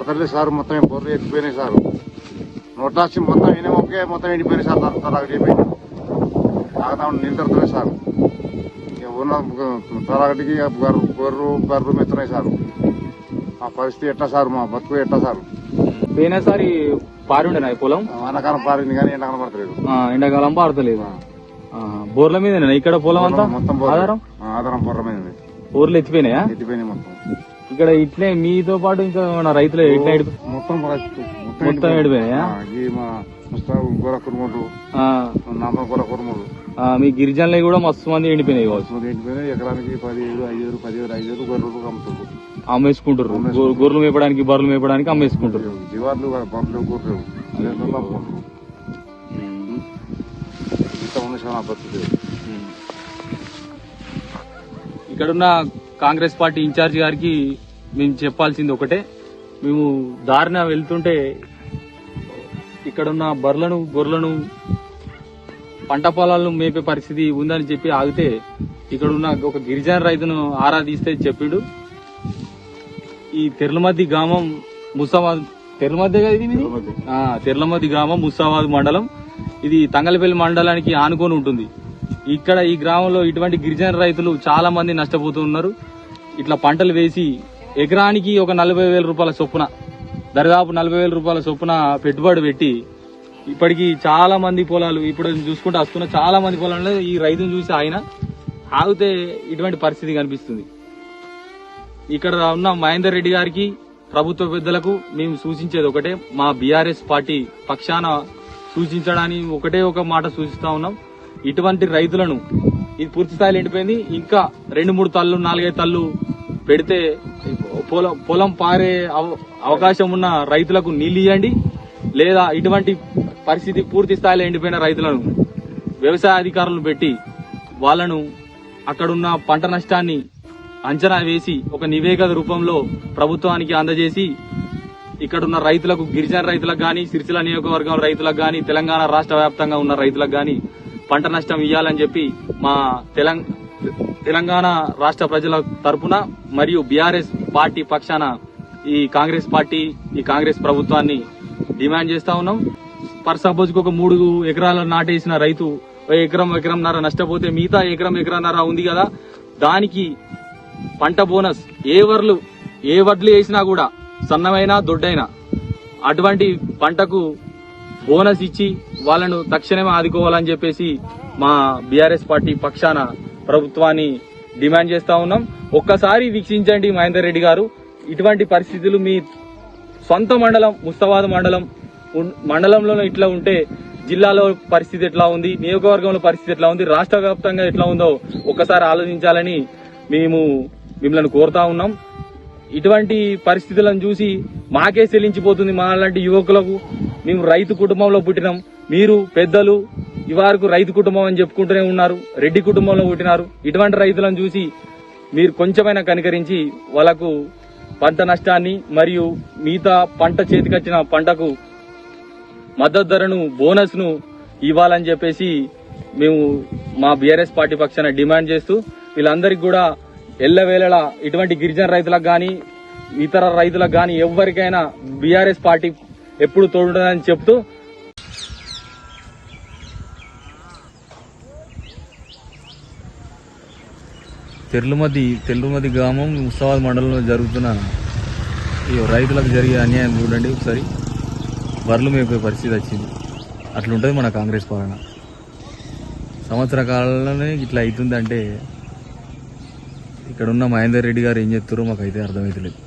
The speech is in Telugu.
దొరకలేదు సార్ మొత్తం బొర్రెలు ఎక్కిపోయినాయి సార్. నోటాచి మొత్తం ఒకే మొత్తం ఎండిపోయినాయి సార్ తరాగటి అయిపోయింది. తాగుతా నిందరుతున్నాయి సార్. ఉన్న తరాగటికి గర్రు గొర్రు బర్రు మెత్తున్నాయి సార్. మా పరిస్థితి ఎట్లా సార్ మా బతుకు ఎట్లా సార్? పోయినసారి పారి ఉండేనా ఈ పొలం? వానాకాలం పారింది కానీ ఎండాకాలం పడతలేదు. ఎండాకాలం పారతలేదు బోర్ల మీదేనా ఇక్కడ పొలం అంతా? మొత్తం. ఆధారం? ఆధారం పొర్రమైంది బోర్లు ఎత్తిపోయినాయా? ఎత్తిపోయినాయి మొత్తం. ఇక్కడ ఇట్లే మీతో పాటు ఇంకా మన రైతులు ఎడిపి మొత్తం మొత్తం ఎండిపోయినాయా? ఆ, ఈ మా గొర్ర కురుములు. ఆ, నామ గొర్ర కురుములు. ఆ, మీ గిరిజనులు కూడా మస్తు మంది ఎండిపోయినాయి కావచ్చు. ఎండిపోయినాయి. ఎకరానికి పదిహేడు ఐదు పదిహేడు ఐదు గొర్రెలు అమ్మేసుకుంటారు గొర్రె- గొర్రెలు మేపడానికి బర్రెలు మేపడానికి అమ్మేసుకుంటారు గొర్రెలు. అమ్ముకుంటారు ఇంత ఉన్న కాంగ్రెస్ పార్టీ ఇన్ఛార్జ్ గారికి మేము చెప్పాల్సింది ఒకటే. మేము దారిన వెళ్తుంటే ఇక్కడున్న బర్రెలను గొర్రెలను పంట పొలాలను మేపే పరిస్థితి ఉందని చెప్పి ఆగితే ఇక్కడున్న ఒక గిరిజన రైతును ఆరా తీస్తే చెప్పిండు. ఈ తెర్లమద్ది గ్రామం ముసాబాద్ తెర్లమద్ది కదా ఇది తెర్లమద్ది. గ్రామం ముసాబాద్ మండలం. ఇది తంగలపల్లి మండలానికి ఆనుకొని ఉంటుంది. ఇక్కడ ఈ గ్రామంలో ఇటువంటి గిరిజన రైతులు చాలా మంది నష్టపోతున్నారు ఇట్లా పంటలు వేసి ఎకరానికి ఒక నలభై వేల రూపాయల చొప్పున దరిదాపు నలభై వేల రూపాయల చొప్పున పెట్టుబడి పెట్టి ఇప్పటికి చాలా మంది పొలాలు ఇప్పుడు చూసుకుంటే వస్తున్న చాలా మంది పొలాల్లో ఈ రైతును చూసి ఆయన ఆగితే ఇటువంటి పరిస్థితి కనిపిస్తుంది. ఇక్కడ ఉన్న మహేందర్ రెడ్డి గారికి ప్రభుత్వ పెద్దలకు మేము సూచించేది ఒకటే మా బీఆర్ఎస్ పార్టీ పక్షాన సూచించడానికి ఒకటే ఒక మాట సూచిస్తా ఉన్నాం. ఇటువంటి రైతులను ఇది పూర్తి స్థాయిలో ఎండిపోయింది. ఇంకా రెండు మూడు తల్లు నాలుగైదు తల్లు పెడితే పొలం పొలం పారే అవ- అవకాశం ఉన్న రైతులకు నీళ్ళు ఇవ్వండి లేదా ఇటువంటి పరిస్థితి పూర్తి స్థాయిలో ఎండిపోయిన రైతులను వ్యవసాయ అధికారులను పెట్టి వాళ్ళను అక్కడున్న పంట నష్టాన్ని అంచనా వేసి ఒక నివేదిక రూపంలో ప్రభుత్వానికి అందజేసి ఇక్కడున్న రైతులకు గిరిజన రైతులకు కానీ సిరిసిల నియోజకవర్గం రైతులకు కానీ తెలంగాణ రాష్ట్ర వ్యాప్తంగా ఉన్న రైతులకు కానీ పంట నష్టం ఇవ్వాలని చెప్పి మా తెలంగాణ తెలంగాణ రాష్ట్ర ప్రజల తరపున మరియు బీఆర్ఎస్ పార్టీ పక్షాన ఈ కాంగ్రెస్ పార్టీ ఈ కాంగ్రెస్ ప్రభుత్వాన్ని డిమాండ్ చేస్తా ఉన్నాం. పర్ సపోజ్ ఒక మూడు ఎకరాల నాటేసిన రైతు ఎకరం ఎకరంన్నర నష్టపోతే మిగతా ఎకరం ఎకరన్నర ఉంది కదా. దానికి పంట బోనస్ ఏ వర్లు ఏ వడ్లు వేసినా కూడా సన్నమైనా దొడ్డైనా అటువంటి పంటకు బోనస్ ఇచ్చి వాళ్ళను తక్షణమే ఆదుకోవాలని చెప్పేసి మా బీఆర్ఎస్ పార్టీ పక్షాన ప్రభుత్వాన్ని డిమాండ్ చేస్తా ఉన్నాం. ఒక్కసారి వీక్షించండి మహేందర్ రెడ్డి గారు. ఇటువంటి పరిస్థితులు మీ సొంత మండలం ముస్తాబాద్ మండలం మండలంలో ఇట్లా ఉంటే జిల్లాలో పరిస్థితి ఎట్లా ఉంది? నియోజకవర్గంలో పరిస్థితి ఎట్లా ఉంది? రాష్ట్ర వ్యాప్తంగా ఎట్లా ఉందో ఒక్కసారి ఆలోచించాలని మేము మిమ్మల్ని కోరుతా ఉన్నాం. ఇటువంటి పరిస్థితులను చూసి మాకే చెల్లించిపోతుంది మా లాంటి యువకులకు. మేము రైతు కుటుంబంలో పుట్టినాం. మీరు పెద్దలు ఇవారకు రైతు కుటుంబం అని చెప్పుకుంటూనే ఉన్నారు. రెడ్డి కుటుంబంలో పుట్టినారు. ఇటువంటి రైతులను చూసి మీరు కొంచెమైనా కనికరించి వాళ్ళకు పంట నష్టాన్ని మరియు మిగతా పంట చేతికొచ్చిన పంటకు మద్దతు ధరను బోనస్ను ఇవ్వాలని చెప్పేసి మేము మా బీఆర్ఎస్ పార్టీ పక్షాన డిమాండ్ చేస్తూ వీళ్ళందరికీ కూడా ఎల్లవేళలా ఇటువంటి గిరిజన రైతులకు కానీ ఇతర రైతులకు కానీ ఎవరికైనా బీఆర్ఎస్ పార్టీ ఎప్పుడు తోడుంటుందని చెప్తూ తెర్లుమది తెర్లుమది గ్రామం ముస్తాబాద్ మండలంలో జరుగుతున్న ఈ రైతులకు జరిగే అన్యాయం చూడండి ఒకసారి. బర్రెలు మేపే పరిస్థితి వచ్చింది. అట్లుంటుంది మన కాంగ్రెస్ పాలన. సంవత్సర కాలంలోనే ఇట్లా అవుతుందంటే ఇక్కడ ఉన్న మహేందర్ రెడ్డి గారు ఏం చెప్తారో మాకైతే అర్థమవుతలేదు